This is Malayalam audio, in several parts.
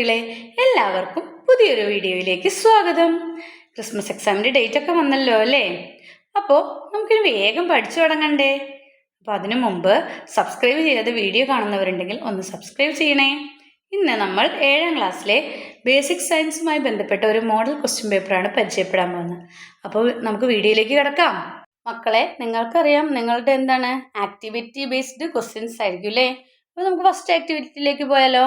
വിദ്യാർത്ഥികളെ എല്ലാവർക്കും പുതിയൊരു വീഡിയോയിലേക്ക് സ്വാഗതം. ക്രിസ്മസ് എക്സാമിന്റെ ഡേറ്റ് ഒക്കെ വന്നല്ലോ അല്ലേ? അപ്പോൾ നമുക്കിനി വേഗം പഠിച്ചു തുടങ്ങണ്ടേ. അപ്പോൾ അതിനു മുമ്പ് സബ്സ്ക്രൈബ് ചെയ്യാതെ വീഡിയോ കാണുന്നവരുണ്ടെങ്കിൽ ഒന്ന് സബ്സ്ക്രൈബ് ചെയ്യണേ. ഇന്ന് നമ്മൾ ഏഴാം ക്ലാസ്സിലെ ബേസിക് സയൻസുമായി ബന്ധപ്പെട്ട ഒരു മോഡൽ ക്വസ്റ്റ്യൻ പേപ്പറാണ് പരിചയപ്പെടാൻ പോകുന്നത്. അപ്പോൾ നമുക്ക് വീഡിയോയിലേക്ക് കിടക്കാം. മക്കളെ നിങ്ങൾക്കറിയാം നിങ്ങളുടെ എന്താണ്? ആക്ടിവിറ്റി ബേസ്ഡ് ക്വസ്റ്റ്യൻസ് ആയിരിക്കും അല്ലേ? അപ്പോൾ നമുക്ക് ഫസ്റ്റ് ആക്ടിവിറ്റിയിലേക്ക് പോയാലോ?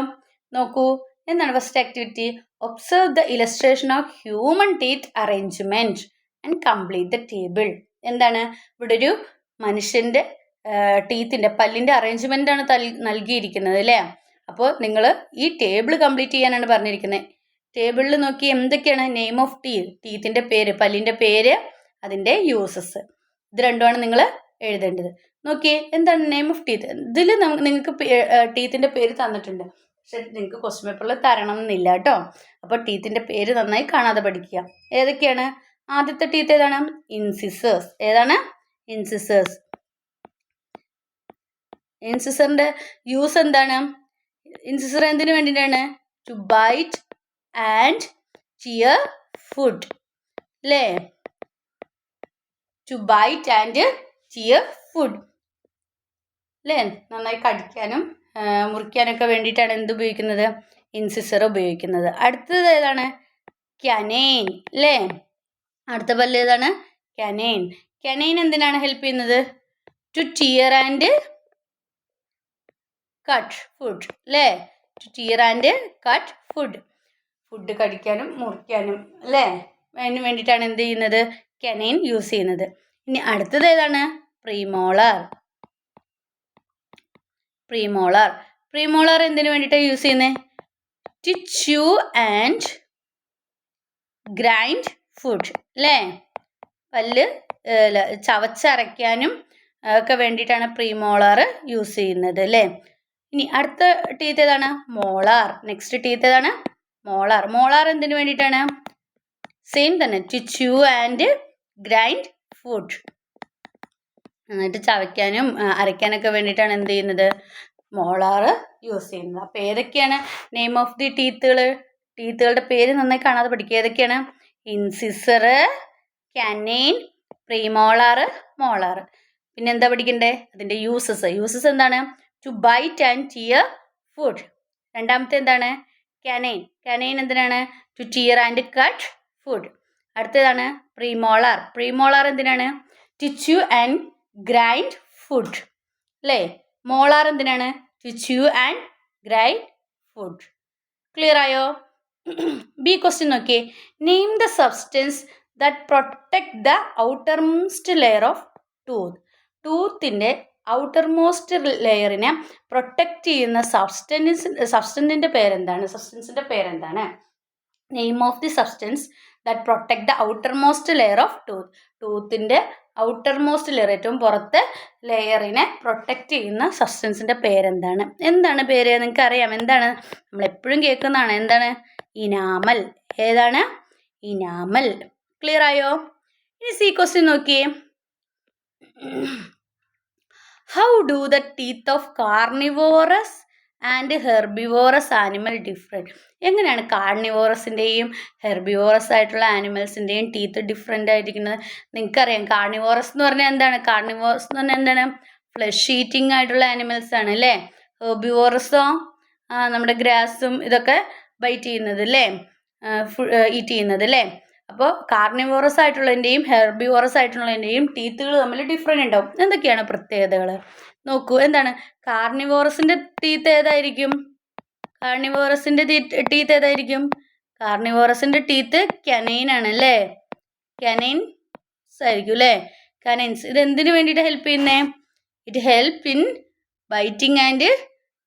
നോക്കൂ എന്താണ് first activity observe the illustration of human teeth arrangement and complete the table എന്താണ്? ഇവിടെ ഒരു മനുഷ്യന്റെ ടീത്തിന്റെ പല്ലിന്റെ അറേഞ്ച്മെന്റ് ആണ് നൽകിയിരിക്കുന്നത് അല്ലേ? അപ്പോൾ നിങ്ങൾ ഈ ടേബിൾ കംപ്ലീറ്റ് ചെയ്യാനാണ് പറഞ്ഞിരിക്കുന്നത് ടേബിളിൽ നോക്കി എന്തൊക്കെയാണ്? നെയിം ഓഫ് ടീ ടീത്തിന്റെ പേര് പല്ലിന്റെ പേര് അതിന്റെ യൂസസ് ഇത് രണ്ടുമാണ് നിങ്ങൾ എഴുതേണ്ടത്. നോക്കിയേ എന്താണ് നെയിം ഓഫ് ടീത്ത് ഇതിൽ നിങ്ങൾക്ക് ടീത്തിന്റെ പേര് തന്നിട്ടുണ്ട്. പക്ഷെ നിങ്ങൾക്ക് ക്വസ്റ്റ്യൻ പേപ്പറിൽ തരണം എന്നില്ല കേട്ടോ. അപ്പോൾ ടീത്തിന്റെ പേര് നന്നായി കാണാതെ പഠിക്കുക. ഏതൊക്കെയാണ്? ആദ്യത്തെ ടീത്ത് ഏതാണ്? ഇൻസിസേഴ്സ് ഏതാണ്? ഇൻസിസേഴ്സ് ഇൻസിസറിന്റെ യൂസ് എന്താണ്? ഇൻസിസർ എന്തിനു വേണ്ടിയിട്ടാണ് to bite and tear food അല്ലേ to bite and tear food അല്ലേ നന്നായി കടിക്കാനും മുറിക്കാനൊക്കെ വേണ്ടിയിട്ടാണ് എന്ത് ഉപയോഗിക്കുന്നത്? ഇൻസിസർ ഉപയോഗിക്കുന്നത്. അടുത്തത് ഏതാണ്? കനൈൻ അല്ലേ? അടുത്ത പല്ല് ഏതാണ്? കനൈൻ ക്യനൈൻ എന്തിനാണ് ഹെൽപ്പ് ചെയ്യുന്നത്? To tear and cut food അല്ലേ? To tear and cut food food കടിക്കാനും മുറിക്കാനും അല്ലേ? അതിന് വേണ്ടിയിട്ടാണ് എന്ത് ചെയ്യുന്നത്? കെനൈൻ യൂസ് ചെയ്യുന്നത്. ഇനി അടുത്തത് ഏതാണ്? പ്രീമോളർ. പ്രീമോളർ. പ്രീമോളർ എന്തിനു വേണ്ടിയിട്ടാണ് യൂസ് ചെയ്യുന്നത് to chew and grind food അല്ലേ പല്ല് ചവച്ചരയ്ക്കാനും ഒക്കെ വേണ്ടിയിട്ടാണ് പ്രീമോളർ യൂസ് ചെയ്യുന്നത് അല്ലേ ഇനി അടുത്ത ടീത്ത് ഏതാണ്? മോളാർ. നെക്സ്റ്റ് ടീത്ത് ഏതാണ്? മോളാർ. മോളാർ എന്തിനു വേണ്ടിയിട്ടാണ് സെയിം തന്നെ. To chew and grind food എന്നിട്ട് ചവയ്ക്കാനും അരയ്ക്കാനൊക്കെ വേണ്ടിയിട്ടാണ് എന്ത് ചെയ്യുന്നത്? മോളാർ യൂസ് ചെയ്യുന്നത്. അപ്പോൾ ഏതൊക്കെയാണ് നെയിം ഓഫ് ദി ടീത്തുകൾ ടീത്തുകളുടെ പേര് നന്നായി കാണാതെ പഠിക്കുക. ഏതൊക്കെയാണ്? ഇൻസിസർ കനൈൻ പ്രീമോളാർ മോളാർ പിന്നെ എന്താ പഠിക്കണ്ടേ? അതിന്റെ യൂസസ് യൂസസ് എന്താണ്? To bite and tear food രണ്ടാമത്തെ എന്താണ്? കനൈൻ കനൈൻ എന്തിനാണ്? To tear and cut food അടുത്തതാണ് പ്രീമോളാർ പ്രീമോളാർ എന്തിനാണ്? To chew and grind food. അല്ലേ മോളാർ എന്തിനാണ്? To chew and grind food clear ആയോ? ബി ക്വസ്റ്റ്യൻ നോക്കിയേ. Name the substance that protect the outermost layer of tooth ടൂത്തിന്റെ outermost ലെയറിനെ പ്രൊട്ടക്റ്റ് ചെയ്യുന്ന സബ്സ്റ്റൻസ് സബ്സ്റ്റൻസിന്റെ പേരെന്താണ്? സബ്സ്റ്റൻസിന്റെ പേരെന്താണ്? Name of the substance that protect the outermost layer of tooth ടൂത്തിന്റെ outermost layer ഏറ്റവും പുറത്തെ ലെയറിനെ പ്രൊട്ടക്റ്റ് ചെയ്യുന്ന സബ്സ്റ്റൻസിന്റെ പേരെന്താണ്? എന്താണ് പേര്? നിങ്ങൾക്ക് അറിയാം എന്താണ്? നമ്മൾ എപ്പോഴും കേൾക്കുന്നതാണ്. എന്താണ്? ഇനാമൽ ഏതാണ്? ഇനാമൽ ക്ലിയർ ആയോ? ഇനി സി ക്വസ്റ്റ്യൻ നോക്കിയേ. How do the teeth of carnivorous and herbivorous animal different എങ്ങനെയാണ് കാർണിവോറസിന്റെയും ഹെർബിവോറസ് ആയിട്ടുള്ള ആനിമൽസിന്റെയും ടീത്ത് ഡിഫറെന്റ് ആയിരിക്കുന്നത്? നിങ്ങൾക്കറിയാം. കാർണിവോറസ് എന്ന് പറഞ്ഞാൽ എന്താണ്? കാർണിവോറസ് എന്ന് പറഞ്ഞാൽ എന്താണ്? ഫ്ലഷ് ഈറ്റിംഗ് ആയിട്ടുള്ള ആനിമൽസ് ആണ് അല്ലേ? ഹെർബിവോറസോ നമ്മുടെ ഗ്രാസും ഇതൊക്കെ ബൈറ്റ് ചെയ്യുന്നത് അല്ലേ? ഈറ്റ് ചെയ്യുന്നത് അല്ലേ? അപ്പോൾ കാർണിവോറസ് ആയിട്ടുള്ളതിന്റെയും ഹെർബിവോറസ് ആയിട്ടുള്ളതിന്റെയും ടീത്തുകൾ തമ്മിൽ ഡിഫറെന്റ് ഉണ്ടാവും. എന്തൊക്കെയാണ് പ്രത്യേകതകൾ നോക്കൂ. എന്താണ്? കാർണിവോറസിന്റെ ടീത്ത് ഏതായിരിക്കും? കാർണിവോറസിന്റെ ടീത്ത് ഏതായിരിക്കും? കാർണിവോറസിന്റെ ടീത്ത് കനൈൻ ആണ് അല്ലേ? കനൈൻസ് ആയിരിക്കും അല്ലേ? കനൈൻസ് ഇത് എന്തിനു വേണ്ടിയിട്ട് ഹെൽപ്പ് ചെയ്യുന്നേ? It help in biting and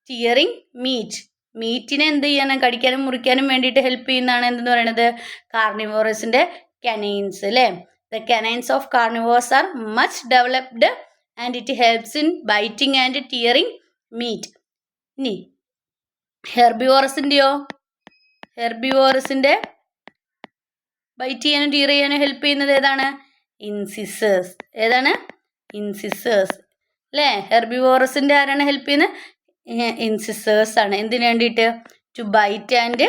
tearing meat മീറ്റിനെ എന്ത് ചെയ്യാനും കടിക്കാനും മുറിക്കാനും വേണ്ടിയിട്ട് ഹെൽപ്പ് ചെയ്യുന്നതാണ് എന്തെന്ന് പറയുന്നത് കാർണിവോറസിന്റെ കനൈൻസ് അല്ലേ? The canines of carnivores are much developed and it helps in biting and tearing meat ഇനി ഹെർബിവോറസിന്റെയോ ഹെർബിവോറസിന്റെ ബൈറ്റ് ചെയ്യാനും ടീർ ചെയ്യാനും ഹെൽപ്പ് ചെയ്യുന്നത് ഏതാണ്? ഇൻസിസേഴ്സ് ഏതാണ്? ഇൻസിസേഴ്സ് അല്ലേ ഹെർബിവോറസിന്റെ ആരാണ് ഹെൽപ്പ് ചെയ്യുന്നത്? ഇൻസിസേഴ്സ് ആണ്. എന്തിനു വേണ്ടിയിട്ട്? ടു ബൈറ്റ് ആൻഡ്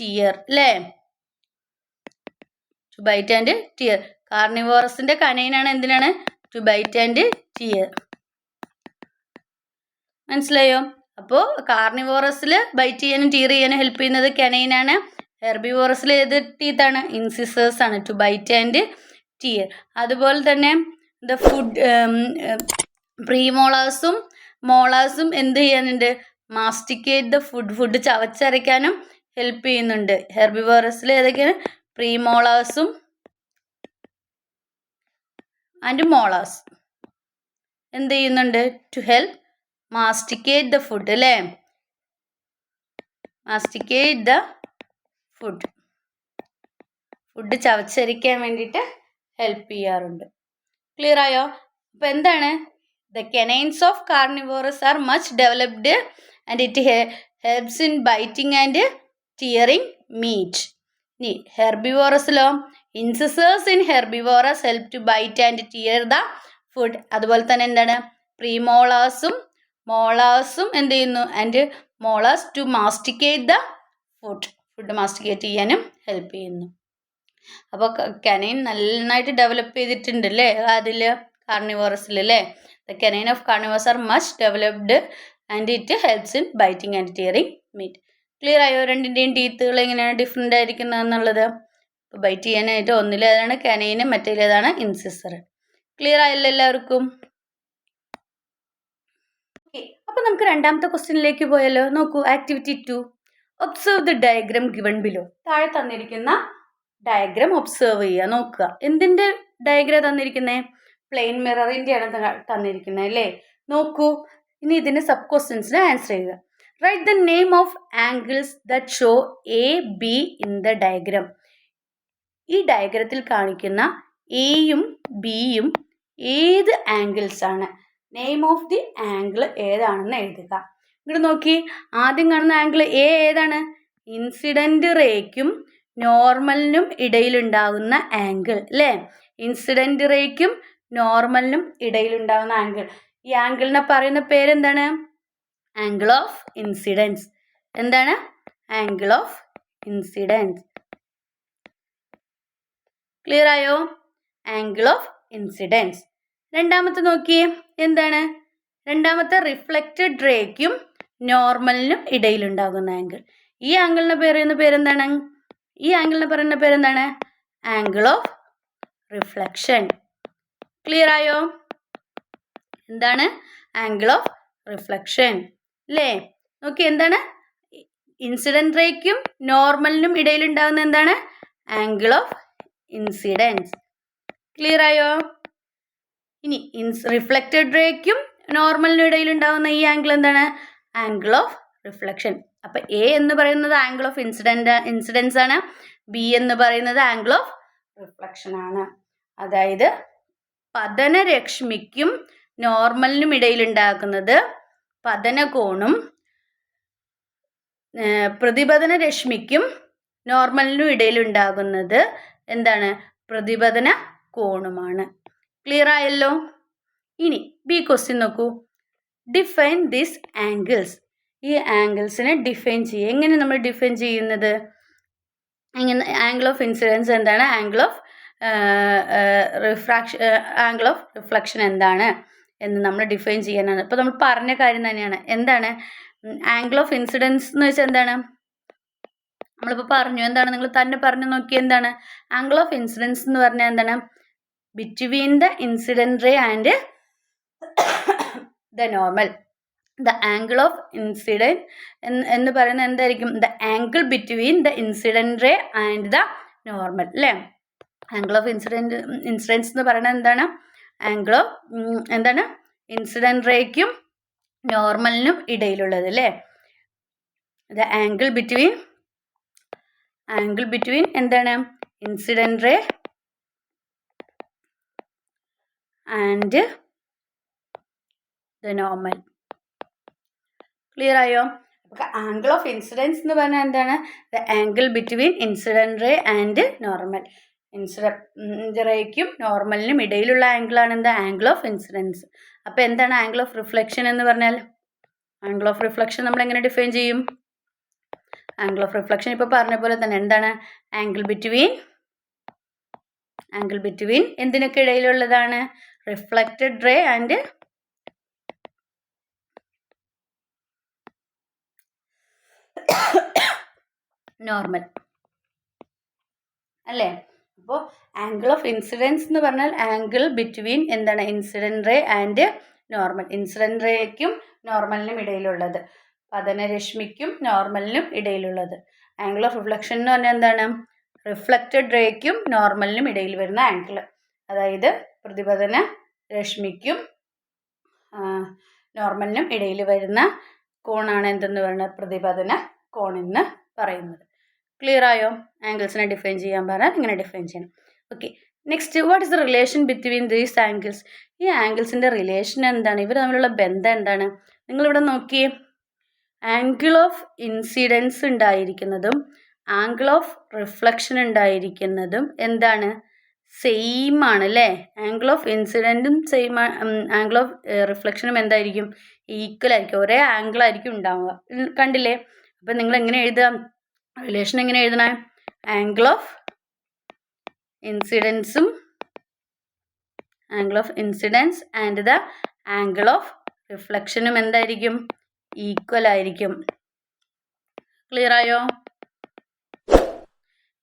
ടിയർ അല്ലേ ടു ബൈറ്റ് ആൻഡ് ടിയർ കാർണിവോറസിന്റെ കനയിനാണ് എന്തിനാണ്? ടു ബൈറ്റ് ആൻഡ് ടിയർ മനസ്സിലായോ? അപ്പോൾ കാർണിവോറസിൽ ബൈറ്റ് ചെയ്യാനും ടീർ ചെയ്യാനും ഹെൽപ്പ് ചെയ്യുന്നത് കെനൈനാണ് ഹെർബിവോറസിൽ ഏത് ടീത്താണ് ഇൻസിസേഴ്സ് ആണ്. ടു ബൈറ്റ് ആൻഡ് ടിയർ അതുപോലെ തന്നെ ദ ഫുഡ് പ്രീമോളേഴ്സും മോളേഴ്സും എന്ത് ചെയ്യാനുണ്ട്? മാസ്റ്റിക്കേറ്റ് ദ ഫുഡ് ഫുഡ് ചവച്ചരയ്ക്കാനും ഹെൽപ്പ് ചെയ്യുന്നുണ്ട്. ഹെർബിവോറസിൽ ഏതൊക്കെയാണ്? പ്രീമോളേഴ്സും ആൻഡ് മോളേഴ്സ് എന്ത് ചെയ്യുന്നുണ്ട്? To help masticate the food അല്ലേ? Masticate the food. ഫുഡ് ചവച്ചരിക്കാൻ വേണ്ടിയിട്ട് ഹെൽപ്പ് ചെയ്യാറുണ്ട്. ക്ലിയർ ആയോ? അപ്പോൾ എന്താണ്? The canines of carnivorous are much developed and it helps in biting and tearing meat. ഇനി ഹെർബിവോറസിലോ incisors in herbivores help to bite and tear the food അതുപോലെ തന്നെ എന്താണ്? പ്രീമോളേഴ്സും മോളേഴ്സും എന്ത് ചെയ്യുന്നു? And molars to masticate the food food masticate ചെയ്യാനും ഹെൽപ്പ് ചെയ്യുന്നു. അപ്പോൾ കനൈൻ നന്നായിട്ട് ഡെവലപ്പ് ചെയ്തിട്ടുണ്ട് അല്ലേ അതിൽ കാർണിവോറസിൽ അല്ലേ? The canine of carnivores are much developed and it helps in biting and tearing meat clear ആയോ? രണ്ടിന്റെയും ടീത്തുകൾ എങ്ങനെയാണ് ഡിഫറെന്റ് ആയിരിക്കുന്നത് എന്നുള്ളത്? ഇപ്പോൾ ബൈറ്റ് ചെയ്യാനായിട്ട് ഒന്നിലേതാണ് കനൈന് മറ്റേലേതാണ് ഇൻസിസർ ക്ലിയർ ആയല്ലോ എല്ലാവർക്കും? അപ്പോൾ നമുക്ക് രണ്ടാമത്തെ ക്വസ്റ്റ്യനിലേക്ക് പോയാലോ? നോക്കൂ activity two observe the diagram given below താഴെ തന്നിരിക്കുന്ന ഡയഗ്രാം ഒബ്സേർവ് ചെയ്യുക നോക്കുക. എന്തിന്റെ ഡയഗ്രാം തന്നിരിക്കുന്നത് പ്ലെയിൻ മിററിന്റെയാണ് തന്നിരിക്കുന്നത് അല്ലേ? നോക്കൂ ഇനി ഇതിന്റെ സബ് ക്വസ്റ്റ്യൻസിന് ആൻസർ ചെയ്യുക. Write the name of angles that show A B in the diagram ഈ ഡയഗ്രത്തിൽ കാണിക്കുന്ന എയും ബിയും ഏത് ആംഗിൾസ് ആണ്? നെയിം ഓഫ് ദി ആംഗിൾ ഏതാണെന്ന് എഴുതുക. ഇങ്ങോട്ട് നോക്കി. ആദ്യം കാണുന്ന ആംഗിൾ എ ഏതാണ്? ഇൻസിഡന്റ് റേക്കും നോർമലിനും ഇടയിലുണ്ടാകുന്ന ആംഗിൾ അല്ലേ ഇൻസിഡന്റ് റേക്കും നോർമലിനും ഇടയിലുണ്ടാകുന്ന ആംഗിൾ ഈ ആംഗിളിനെ പറയുന്ന പേരെന്താണ്? ആംഗിൾ ഓഫ് ഇൻസിഡൻസ് എന്താണ്? ആംഗിൾ ഓഫ് ഇൻസിഡൻസ് ക്ലിയർ ആയോ? ആംഗിൾ ഓഫ് ഇൻസിഡൻസ് രണ്ടാമത്തെ നോക്കിയേ എന്താണ്? രണ്ടാമത്തെ റിഫ്ലക്റ്റഡ് റേക്കും നോർമലിനും ഇടയിലുണ്ടാകുന്ന ആംഗിൾ ഈ ആംഗിളിനെ പറയുന്ന പേരെന്താണ്? ഈ ആംഗിളിനെ പറയുന്ന പേരെന്താണ്? ആംഗിൾ ഓഫ് റിഫ്ലക്ഷൻ ക്ലിയർ ആയോ? എന്താണ്? ആംഗിൾ ഓഫ് റിഫ്ലക്ഷൻ അല്ലേ നോക്കി എന്താണ്? ഇൻസിഡന്റ് റേക്കും നോർമലിനും ഇടയിലുണ്ടാകുന്ന എന്താണ്? ആംഗിൾ ഓഫ് ഇൻസിഡൻസ് ക്ലിയർ ആയോ? ഇനി ഇൻസ് റിഫ്ലക്റ്റഡ് റേക്കും നോർമലിനും ഇടയിൽ ഉണ്ടാകുന്ന ഈ ആംഗിൾ എന്താണ്? ആംഗിൾ ഓഫ് റിഫ്ലക്ഷൻ അപ്പം എ എന്ന് പറയുന്നത് ആംഗിൾ ഓഫ് ഇൻസിഡന്റ് ഇൻസിഡൻസ് ആണ്. ബി എന്ന് പറയുന്നത് ആംഗിൾ ഓഫ് റിഫ്ലക്ഷൻ ആണ്. അതായത് പതനരശ്മിക്കും നോർമലിനും ഇടയിൽ ഉണ്ടാക്കുന്നത് പതനകോണും പ്രതിപതന രശ്മിക്കും നോർമലിനും ഇടയിലുണ്ടാകുന്നത് എന്താണ്? പ്രതിപതന കോണുമാണ്. ക്ലിയർ ആയല്ലോ? ഇനി ബി ക്വസ്റ്റ്യൻ നോക്കൂ. ഡിഫൈൻ ദിസ് ആംഗിൾസ് ഈ ആംഗിൾസിനെ ഡിഫൈൻ ചെയ്യുക എങ്ങനെ നമ്മൾ ഡിഫൈൻ ചെയ്യുന്നത്? എങ്ങനെ ആംഗിൾ ഓഫ് ഇൻസിഡൻസ് എന്താണ്? Angle of refraction angle of reflection എന്താണ്? എന്ന് നമ്മൾ ഡിഫൈൻ ചെയ്യാനാണ്. ഇപ്പോൾ നമ്മൾ പറഞ്ഞ കാര്യം തന്നെയാണ്. എന്താണ്? ആംഗിൾ ഓഫ് ഇൻസിഡൻസ് എന്ന് വെച്ചാൽ എന്താണ്? നമ്മളിപ്പോൾ പറഞ്ഞു എന്താണ് നിങ്ങൾ തന്നെ പറഞ്ഞു നോക്കി എന്താണ്? ആംഗിൾ ഓഫ് ഇൻസിഡൻസ് എന്ന് പറഞ്ഞാൽ എന്താണ്? Between the incident ray and the normal the angle of incident എന്ന് പറയുന്നത് എന്തായിരിക്കും? The angle between the incident ray and the normal അല്ലേ ആംഗിൾ ഓഫ് ഇൻസിഡന്റ് ഇൻസിഡൻസ് എന്ന് പറയുന്നത് എന്താണ്? ആംഗിൾ ഓഫ് എന്താണ്? ഇൻസിഡന്റ് റേക്കും നോർമലിനും ഇടയിലുള്ളത് അല്ലേ the angle between angle between എന്താണ്? Incident ray and the normal clear ആയോ? ആംഗിൾ ഓഫ് ഇൻസിഡൻസ് എന്ന് പറഞ്ഞാൽ എന്താണ്? The angle between incident ray and normal incident റേക്കും നോർമലിനും ഇടയിലുള്ള ആംഗിളാണ് എന്താ? ആംഗിൾ ഓഫ് ഇൻസിഡൻസ് അപ്പോൾ എന്താണ് ആംഗിൾ ഓഫ് റിഫ്ലക്ഷൻ എന്ന് പറഞ്ഞാൽ? ആംഗിൾ ഓഫ് റിഫ്ലക്ഷൻ നമ്മൾ എങ്ങനെ ഡിഫൈൻ ചെയ്യും? ആംഗിൾ ഓഫ് റിഫ്ലക്ഷൻ ഇപ്പോൾ പറഞ്ഞ പോലെ തന്നെ എന്താണ്? ആംഗിൾ ബിറ്റ്വീൻ ആംഗിൾ ബിറ്റ്വീൻ എന്തിനൊക്കെ ഇടയിലുള്ളതാണ്? റിഫ്ലക്റ്റഡ് റേ ആൻഡ് നോർമൽ അല്ലേ? അപ്പോൾ ആംഗിൾ ഓഫ് ഇൻസിഡൻസ് എന്ന് പറഞ്ഞാൽ ആംഗിൾ ബിറ്റ്വീൻ എന്താണ്? Incident ray and normal incident റേക്കും നോർമലിനും ഇടയിലുള്ളത്. പതനരശ്മിക്കും നോർമലിനും ഇടയിലുള്ളത്. ആംഗിൾ ഓഫ് റിഫ്ലക്ഷൻ എന്ന് പറഞ്ഞാൽ എന്താണ്? റിഫ്ലക്റ്റഡ് റേക്കും നോർമലിനും ഇടയിൽ വരുന്ന ആംഗിൾ അതായത് പ്രതിപതന രശ്മിക്കും നോർമലിനും ഇടയിൽ വരുന്ന കോണാണ് എന്തെന്ന് പറയുന്നത്? പ്രതിപതന കോൺ എന്ന് പറയുന്നത്. ക്ലിയർ ആയോ? ആംഗിൾസിനെ ഡിഫൈൻ ചെയ്യാൻ പറഞ്ഞാൽ ഇങ്ങനെ ഡിഫൈൻ ചെയ്യണം. Okay next what is the relation between these angles ഈ ആംഗിൾസിന്റെ റിലേഷൻ എന്താണ്? ഇവർ തമ്മിലുള്ള ബന്ധം എന്താണ്? നിങ്ങളിവിടെ നോക്കിയേ. ആംഗിൾ ഓഫ് ഇൻസിഡൻസ് ഉണ്ടായിരിക്കുന്നതും ആംഗിൾ ഓഫ് റിഫ്ലക്ഷൻ ഉണ്ടായിരിക്കുന്നതും എന്താണ്? സെയിം ആണ് അല്ലേ? ആംഗിൾ ഓഫ് ഇൻസിഡന്റും സെയിം ആംഗിൾ ഓഫ് റിഫ്ലക്ഷനും എന്തായിരിക്കും? ഈക്വൽ ആയിരിക്കും. ഒരേ ആംഗിൾ ആയിരിക്കും ഉണ്ടാവുക. കണ്ടില്ലേ? അപ്പം നിങ്ങൾ എങ്ങനെ എഴുതുക? റിലേഷൻ എങ്ങനെ എഴുതണേ? Angle of ഇൻസിഡൻസും angle of incidence and the angle of റിഫ്ലക്ഷനും എന്തായിരിക്കും? ഈക്വൽ ആയിരിക്കും. ക്ലിയർ ആയോ?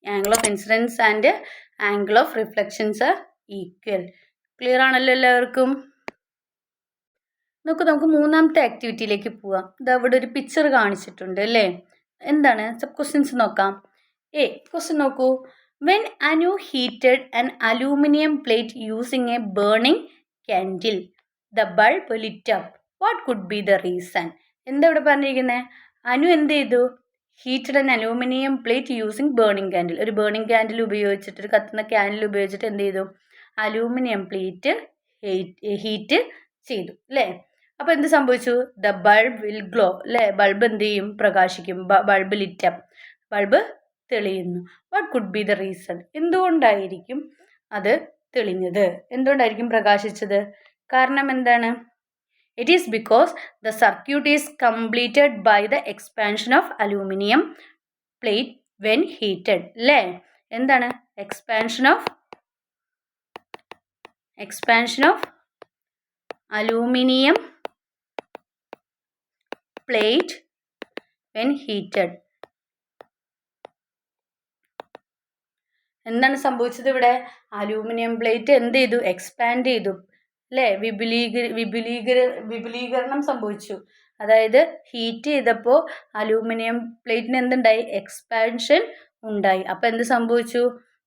Angle of incidence and angle of reflections equal clear ആണല്ലോ എല്ലാവർക്കും? നോക്കൂ നമുക്ക് മൂന്നാമത്തെ ആക്ടിവിറ്റിയിലേക്ക് പോവാം. ഇത് അവിടെ ഒരു പിക്ചർ കാണിച്ചിട്ടുണ്ട് അല്ലേ? എന്താണ്? സബ് ക്വസ്റ്റ്യൻസ് നോക്കാം. ഏ ക്വസ്റ്റ്യൻ നോക്കൂ. When Anu heated an aluminium plate using a burning candle the bulb lit up what could be the reason എന്താ ഇവിടെ പറഞ്ഞിരിക്കുന്നത് അനു എന്ത് ചെയ്തു? Heated and aluminium plate using burning candle ഒരു ബേണിംഗ് ക്യാൻഡിൽ ഉപയോഗിച്ചിട്ട് ഒരു കത്തുന്ന ക്യാൻഡിൽ ഉപയോഗിച്ചിട്ട് എന്ത് ചെയ്തു? അലൂമിനിയം പ്ലേറ്റ് ഹീറ്റ് ചെയ്തു അല്ലേ? അപ്പോൾ എന്ത് സംഭവിച്ചു? ദ ബൾബ് വിൽ ഗ്ലോ അല്ലേ? ബൾബ് എന്ത് ചെയ്യും? പ്രകാശിക്കും. ബൾബ് ലിറ്റം ബൾബ് തെളിയുന്നു. What could be the reason എന്തുകൊണ്ടായിരിക്കും അത് തെളിഞ്ഞത്? എന്തുകൊണ്ടായിരിക്കും പ്രകാശിച്ചത്? കാരണം എന്താണ്? It is because the circuit is completed by the expansion of aluminium plate when heated അല്ലേ എന്താണ്? Expansion of expansion of aluminium plate when heated എന്താണ് സംഭവിച്ചത് ഇവിടെ? അലൂമിനിയം പ്ലേറ്റ് എന്ത് ചെയ്തു? എക്സ്പാൻഡ് ചെയ്തു. അല്ലേ വിപുലീകര വിപുലീകര വിപുലീകരണം സംഭവിച്ചു. അതായത് ഹീറ്റ് ചെയ്തപ്പോൾ അലൂമിനിയം പ്ലേറ്റിന് എന്തുണ്ടായി? എക്സ്പാൻഷൻ ഉണ്ടായി. അപ്പോൾ എന്ത് സംഭവിച്ചു?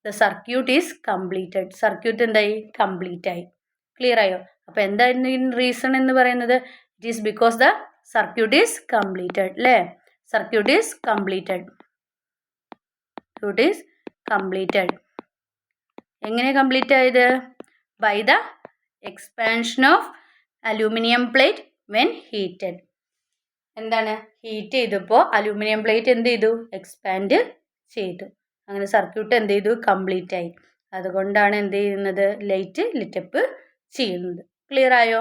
The circuit is completed circuit എന്തായി? കംപ്ലീറ്റ് ആയി. ക്ലിയർ ആയോ? അപ്പോൾ എന്തായിരുന്നു റീസൺ എന്ന് പറയുന്നത്? It is because the circuit is completed അല്ലേ circuit is completed circuit is completed എങ്ങനെ കംപ്ലീറ്റ് ആയത്? By the expansion of aluminium plate when heated എന്താണ്? ഹീറ്റ് ചെയ്തപ്പോൾ അലൂമിനിയം പ്ലേറ്റ് എന്ത് ചെയ്തു? എക്സ്പാൻഡ് ചെയ്തു. അങ്ങനെ സർക്യൂട്ട് എന്ത് ചെയ്തു? കംപ്ലീറ്റ് ആയി. അതുകൊണ്ടാണ് എന്ത് ചെയ്യുന്നത്? ലൈറ്റ് ലിറ്റപ്പ് ചെയ്യുന്നത്. ക്ലിയർ ആയോ?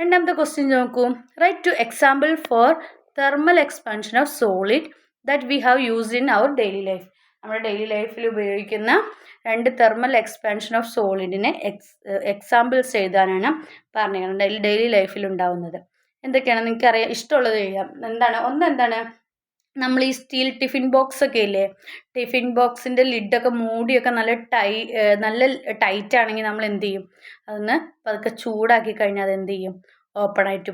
രണ്ടാമത്തെ ക്വസ്റ്റ്യൻ നോക്കൂ. Write two example for thermal expansion of solid that we have used in our daily life നമ്മുടെ ഡെയിലി ലൈഫിൽ ഉപയോഗിക്കുന്ന രണ്ട് തെർമൽ എക്സ്പാൻഷൻ ഓഫ് സോളിഡിനെ എക്സ് എക്സാമ്പിൾസ് എഴുതാനാണ് പറഞ്ഞിരിക്കുന്നത് ഡെയിലി ഡെയിലി ലൈഫിൽ ഉണ്ടാവുന്നത്. എന്തൊക്കെയാണ് നിങ്ങൾക്ക് അറിയാം ഇഷ്ടമുള്ളത് എഴുതാം. എന്താണ് ഒന്ന് എന്താണ് നമ്മൾ ഈ സ്റ്റീൽ ടിഫിൻ ബോക്സ് ഒക്കെ ഇല്ലേ ടിഫിൻ ബോക്സിന്റെ ലിഡൊക്കെ മൂടിയൊക്കെ നല്ല ടൈ നല്ല ടൈറ്റ് ആണെങ്കിൽ നമ്മൾ എന്ത് ചെയ്യും? അതൊന്ന് പതുക്കെ ചൂടാക്കി കഴിഞ്ഞാൽ അത് എന്ത് ചെയ്യും? ഓപ്പണായിട്ട്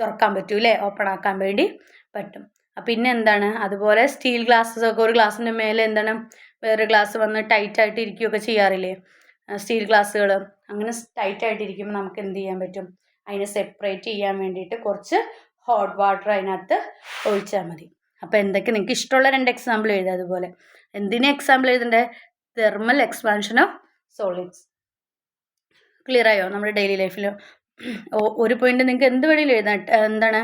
തുറക്കാൻ പറ്റും അല്ലേ ഓപ്പൺ ആക്കാൻ വേണ്ടി പറ്റും. പിന്നെ എന്താണ്? അതുപോലെ സ്റ്റീൽ ഗ്ലാസ്സസ് ഒക്കെ ഒരു ഗ്ലാസ്സിന്റെ മേലെ എന്താണ്? വേറെ ഗ്ലാസ് വന്ന് ടൈറ്റ് ആയിട്ട് ഇരിക്കുകയൊക്കെ ചെയ്യാറില്ലേ? സ്റ്റീൽ ഗ്ലാസ്സുകൾ അങ്ങനെ ടൈറ്റ് ആയിട്ട് ഇരിക്കുമ്പോൾ നമുക്ക് എന്ത് ചെയ്യാൻ പറ്റും? അതിനെ സെപ്പറേറ്റ് ചെയ്യാൻ വേണ്ടിയിട്ട് കുറച്ച് ഹോട്ട് വാട്ടർ അതിനകത്ത് ഒഴിച്ചാൽ മതി. അപ്പോൾ എന്തൊക്കെ? നിങ്ങൾക്ക് ഇഷ്ടമുള്ള രണ്ട് എക്സാമ്പിൾ എഴുതുക അതുപോലെ. എന്തിനെ example എഴുതണ്ടേ? Thermal expansion of solids clear ആയോ നമ്മുടെ ഡെയിലി ലൈഫിൽ ഒരു പോയിന്റ് നിങ്ങൾക്ക് എന്ത് വേണമെങ്കിലും എഴുതാം. എന്താണ്?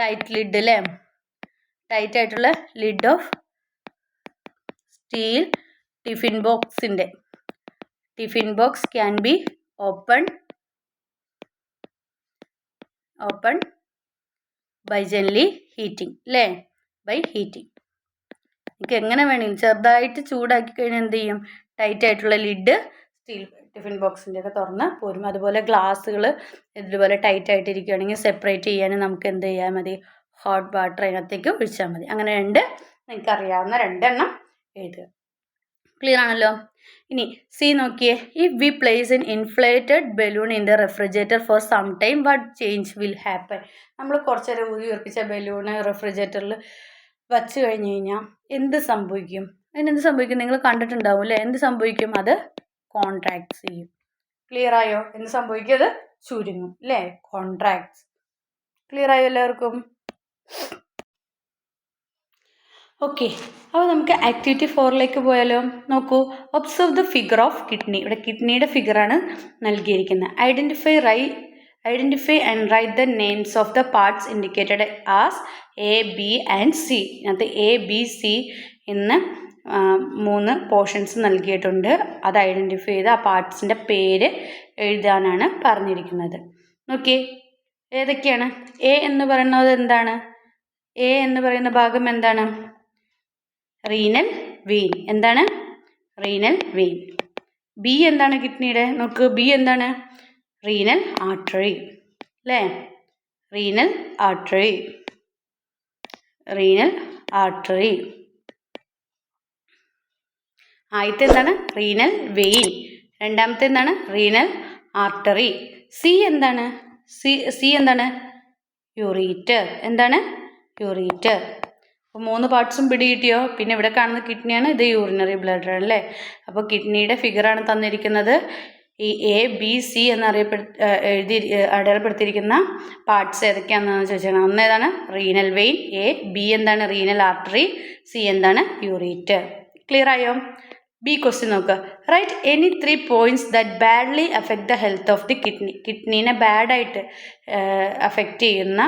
ടൈറ്റ് ലിഡ് അല്ലേ ടൈറ്റ് ആയിട്ടുള്ള ലിഡ് ഓഫ് സ്റ്റീൽ ടിഫിൻ ബോക്സിന്റെ tiffin box can be open open by gently heating അല്ലേ ബൈ ഹീറ്റിംഗ് നിങ്ങൾക്ക് എങ്ങനെ വേണമെങ്കിലും ചെറുതായിട്ട് ചൂടാക്കി കഴിഞ്ഞാൽ എന്ത് ചെയ്യും? ടൈറ്റ് ആയിട്ടുള്ള ലിഡ് സ്റ്റീൽ ടിഫിൻ ബോക്സിന്റെ ഒക്കെ തുറന്ന് പോരും. അതുപോലെ ഗ്ലാസ്സുകൾ ഇതുപോലെ ടൈറ്റ് ആയിട്ടിരിക്കുകയാണെങ്കിൽ സെപ്പറേറ്റ് ചെയ്യാൻ നമുക്ക് എന്ത് ചെയ്യാൻ മതി ഹോട്ട് വാട്ടർ അതിനകത്തേക്ക് ഒഴിച്ചാൽ മതി. അങ്ങനെ രണ്ട് നിങ്ങൾക്ക് അറിയാവുന്ന രണ്ടെണ്ണം എഴുതുക. ക്ലിയർ ആണല്ലോ? ഇനി സി നോക്കിയേ. If we place in inflated balloon in the refrigerator for some time what change will happen നമ്മൾ കുറച്ച് നേരം ഉറപ്പിച്ച ബലൂണ് റെഫ്രിജറേറ്ററിൽ വച്ച് കഴിഞ്ഞ് കഴിഞ്ഞാൽ എന്ത് സംഭവിക്കും? അതിനെന്ത് സംഭവിക്കും? നിങ്ങൾ കണ്ടിട്ടുണ്ടാവും അല്ലേ? എന്ത് സംഭവിക്കും? അത് കോൺട്രാക്ട് ചെയ്യും. ക്ലിയർ ആയോ? എന്ത് സംഭവിക്കും? അത് ചുരുങ്ങും. അല്ലേ? കോൺട്രാക്ട്സ് ക്ലിയർ ആയോ എല്ലാവർക്കും? ഓക്കെ അപ്പോൾ നമുക്ക് ആക്ടിവിറ്റി ഫോറിലേക്ക് പോയാലോ? നോക്കൂ observe the figure of kidney ഇവിടെ കിഡ്നിയുടെ ഫിഗറാണ് നൽകിയിരിക്കുന്നത്. Identify write identify and write the names of the parts indicated as A B and C അതിനകത്ത് എ ബി സി എന്ന് മൂന്ന് പോർഷൻസ് നൽകിയിട്ടുണ്ട്. അത് ഐഡന്റിഫൈ ചെയ്ത് ആ പാർട്സിന്റെ പേര് എഴുതാനാണ് പറഞ്ഞിരിക്കുന്നത്. ഓക്കെ ഏതൊക്കെയാണ്? എ എന്ന് പറയുന്നത് എന്താണ്? എ എന്ന് പറയുന്ന ഭാഗം എന്താണ്? Renal vein. എന്താണ്? Renal vein. ബി എന്താണ് കിഡ്നിയുടെ? നോക്ക് ബി എന്താണ്? Renal artery. അല്ലേ റീനൽ ആർട്ടറി. Renal artery. ആദ്യത്തെ എന്താണ്? Renal vein. രണ്ടാമത്തെ എന്താണ്? Renal artery. സി എന്താണ്? സി സി എന്താണ്? യൂറീറ്റർ. എന്താണ്? യൂറീറ്റർ അപ്പോൾ മൂന്ന് പാർട്സും പിടി കിട്ടിയോ പിന്നെ ഇവിടെ കാണുന്ന കിഡ്നിയാണ് ഇത് യൂറിനറി ബ്ലഡർ അല്ലേ അപ്പോൾ കിഡ്നിയുടെ ഫിഗറാണ് തന്നിരിക്കുന്നത്. ഈ എ ബി സി എന്നറിയപ്പെടു എഴുതി അടയാളപ്പെടുത്തിയിരിക്കുന്ന പാർട്സ് ഏതൊക്കെയാണെന്ന് ചോദിച്ചാൽ ഒന്ന് ഏതാണ്? റീനൽ വെയിൻ എ ബി എന്താണ്? റീനൽ ആർട്ടറി സി എന്താണ്? യൂറീറ്റ് ക്ലിയർ ആയോ? ബി ക്വസ്റ്റ്യൻ നോക്കുക write any three points that badly affect the health of the kidney കിഡ്നീനെ ബാഡായിട്ട് അഫക്റ്റ് ചെയ്യുന്ന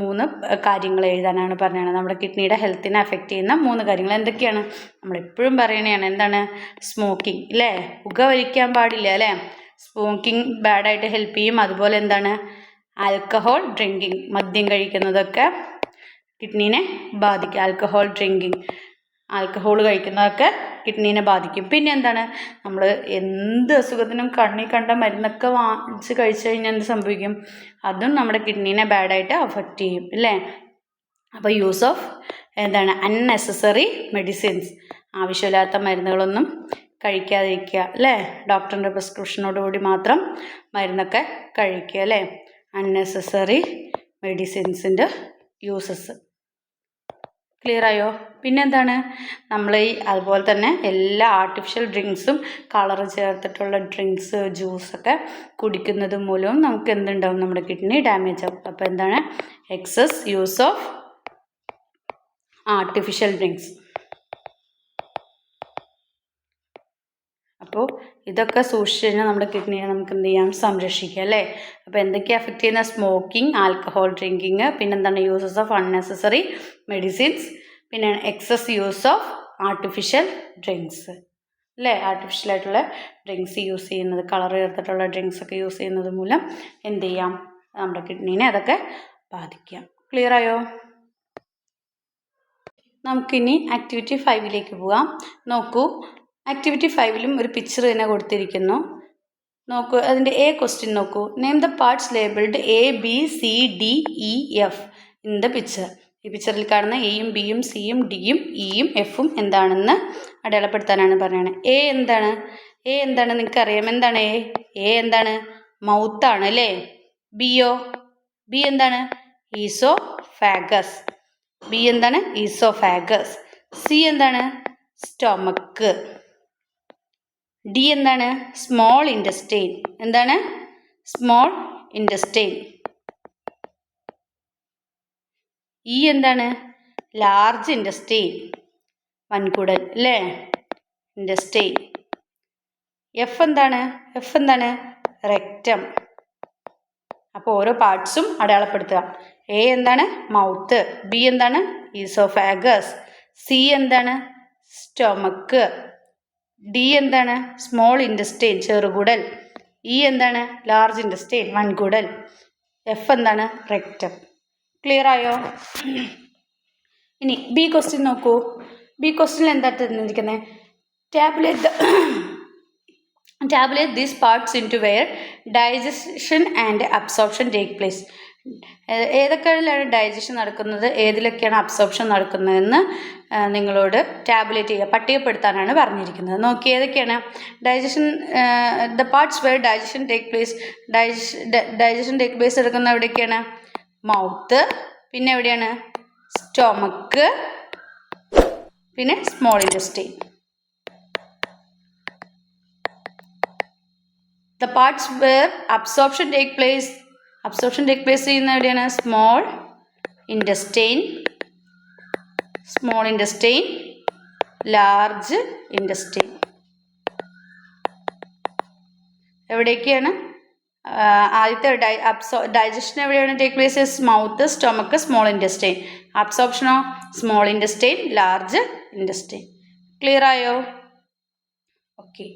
മൂന്ന് കാര്യങ്ങൾ എഴുതാനാണ് പറഞ്ഞത്. നമ്മുടെ കിഡ്നിയുടെ ഹെൽത്തിനെ അഫക്റ്റ് ചെയ്യുന്ന മൂന്ന് കാര്യങ്ങൾ എന്തൊക്കെയാണ്? നമ്മളെപ്പോഴും പറയണതാണ് എന്താണ്? സ്മോക്കിംഗ് അല്ലേ പുക വലിക്കാൻ പാടില്ല അല്ലേ? സ്മോക്കിംഗ് ബാഡായിട്ട് ഹെൽപ്പ് ചെയ്യും. അതുപോലെ എന്താണ്? ആൽക്കഹോൾ ഡ്രിങ്കിങ് മദ്യം കഴിക്കുന്നതൊക്കെ കിഡ്നീനെ ബാധിക്കും. ആൽക്കഹോൾ ഡ്രിങ്കിങ് ആൽക്കഹോൾ കഴിക്കുന്നതൊക്കെ കിഡ്നീനെ ബാധിക്കും. പിന്നെ എന്താണ്? നമ്മൾ എന്ത് അസുഖത്തിനും കണ്ണി കണ്ട മരുന്നൊക്കെ വാങ്ങിച്ച് കഴിച്ചു കഴിഞ്ഞാൽ എന്ത് സംഭവിക്കും? അതും നമ്മുടെ കിഡ്നീനെ ബാഡായിട്ട് അഫക്റ്റ് ചെയ്യും അല്ലേ അപ്പോൾ യൂസ് ഓഫ് എന്താണ്? അൺനെസസറി മെഡിസിൻസ് ആവശ്യമില്ലാത്ത മരുന്നുകളൊന്നും കഴിക്കാതിരിക്കുക അല്ലേ ഡോക്ടറിന്റെ പ്രിസ്ക്രിപ്ഷനോടുകൂടി മാത്രം മരുന്നൊക്കെ കഴിക്കുക അല്ലേ അൺനെസസറി മെഡിസിൻസിന്റെ യൂസസ് ക്ലിയർ ആയോ? പിന്നെന്താണ്? നമ്മൾ ഈ അതുപോലെ തന്നെ എല്ലാ ആർട്ടിഫിഷ്യൽ ഡ്രിങ്ക്സും കളർ ചേർത്തിട്ടുള്ള ഡ്രിങ്ക്സ് ജ്യൂസൊക്കെ കുടിക്കുന്നത് മൂലവും നമുക്ക് എന്തുണ്ടാവും? നമ്മുടെ കിഡ്നി ഡാമേജ് ആവും. അപ്പോൾ എന്താണ്? Excess use of artificial drinks അപ്പോൾ ഇതൊക്കെ സൂക്ഷിച്ച് കഴിഞ്ഞാൽ നമ്മുടെ കിഡ്നിയെ നമുക്ക് എന്ത് ചെയ്യാം? സംരക്ഷിക്കാം അല്ലേ? അപ്പോൾ എന്തൊക്കെയാണ് അഫക്റ്റ് ചെയ്യുന്ന? സ്മോക്കിംഗ് ആൽക്കഹോൾ ഡ്രിങ്കിങ് പിന്നെന്താണ്? യൂസസ് ഓഫ് അൺനെസസറി മെഡിസിൻസ് പിന്നെ excess use of artificial drinks അല്ലേ? ആർട്ടിഫിഷ്യൽ ആയിട്ടുള്ള ഡ്രിങ്ക്സ് യൂസ് ചെയ്യുന്നത് കളർ ചേർത്തിട്ടുള്ള ഡ്രിങ്ക്സ് ഒക്കെ യൂസ് ചെയ്യുന്നത് മൂലം എന്ത് ചെയ്യാം? നമ്മുടെ കിഡ്നീനെ അതൊക്കെ ബാധിക്കാം. ക്ലിയർ ആയോ? നമുക്കിനി ആക്ടിവിറ്റി ഫൈവിലേക്ക് പോവാം. നോക്കൂ ആക്ടിവിറ്റി ഫൈവിലും ഒരു പിക്ചർ തന്നെ കൊടുത്തിരിക്കുന്നു. നോക്കൂ അതിന്റെ എ ക്വസ്റ്റ്യൻ നോക്കൂ. Name the parts labelled A B C D E F in the picture ഈ പിക്ചറിൽ കാണുന്ന എയും ബിയും സിയും ഡിയും ഇയും എഫും എന്താണെന്ന് അടയാളപ്പെടുത്താനാണ് പറയുന്നത്. എ എന്താണ്? എ എന്താണ് നിങ്ങൾക്ക് അറിയാം എന്താണ് എ എ എന്താണ്? മൗത്താണ് അല്ലേ? ബിയോ ബി എന്താണ്? ഈസോ ഫാഗസ് ബി എന്താണ്? ഈസോ ഫാഗസ് സി എന്താണ്? സ്റ്റൊമക്ക് ഡി എന്താണ്? സ്മോൾ ഇൻഡസ്റ്റൈൻ എന്താണ്? സ്മോൾ ഇൻഡസ്റ്റൈൻ ഇ എന്താണ്? ലാർജ് ഇൻഡസ്ട്രി വൻകുടൽ അല്ലേ? ഇൻഡസ്ട്രി എഫ് എന്താണ്? എഫ് എന്താണ്? റെക്റ്റം അപ്പോൾ ഓരോ പാർട്സും അടയാളപ്പെടുത്തുക. എ എന്താണ്? മൗത്ത് ബി എന്താണ്? ഈസോഫാഗസ് സി എന്താണ്? സ്റ്റൊമക്ക് ഡി എന്താണ്? സ്മോൾ ഇൻഡസ്റ്റൈൻ ചെറുകുടൽ. ഇ എന്താണ്? ലാർജ് ഇൻഡസ്റ്റൈൻ വൻകുടൽ. എഫ് എന്താണ്? റെക്റ്റം ക്ലിയർ ആയോ? ഇനി ബി ക്വസ്റ്റ്യൻ നോക്കൂ. ബി ക്വസ്റ്റ്യൻ എന്താ തന്നിരിക്കുന്നത് tabulate tabulate these parts into where digestion and absorption take place ഏതൊക്കെയാണ് ഡൈജഷൻ നടക്കുന്നത്? ഏതിലൊക്കെയാണ് അബ്സോർപ്ഷൻ നടക്കുന്നതെന്ന് നിങ്ങളോട് ടാബ്ലേറ്റ് ചെയ്യുക പട്ടികപ്പെടുത്താനാണ് പറഞ്ഞിരിക്കുന്നത്. നോക്കി ഏതൊക്കെയാണ്? Digestion the parts where digestion take place digestion take place എടുക്കുന്ന എവിടെയൊക്കെയാണ്? മൗത്ത് പിന്നെ എവിടെയാണ്? സ്റ്റൊമക്ക് പിന്നെ small intestine the parts where absorption take place absorption take place ചെയ്യുന്ന എവിടെയാണ്? Small intestine small intestine large intestine എവിടേക്കാണ്? ആ, ആദ്യത്തെ ഡൈ അബ്സോ ഡൈജഷൻ എവിടെയാണ് take place mouth stomach small intestine അബ്സോപ്ഷനോ small intestine large intestine clear ആയോ? ഓക്കെ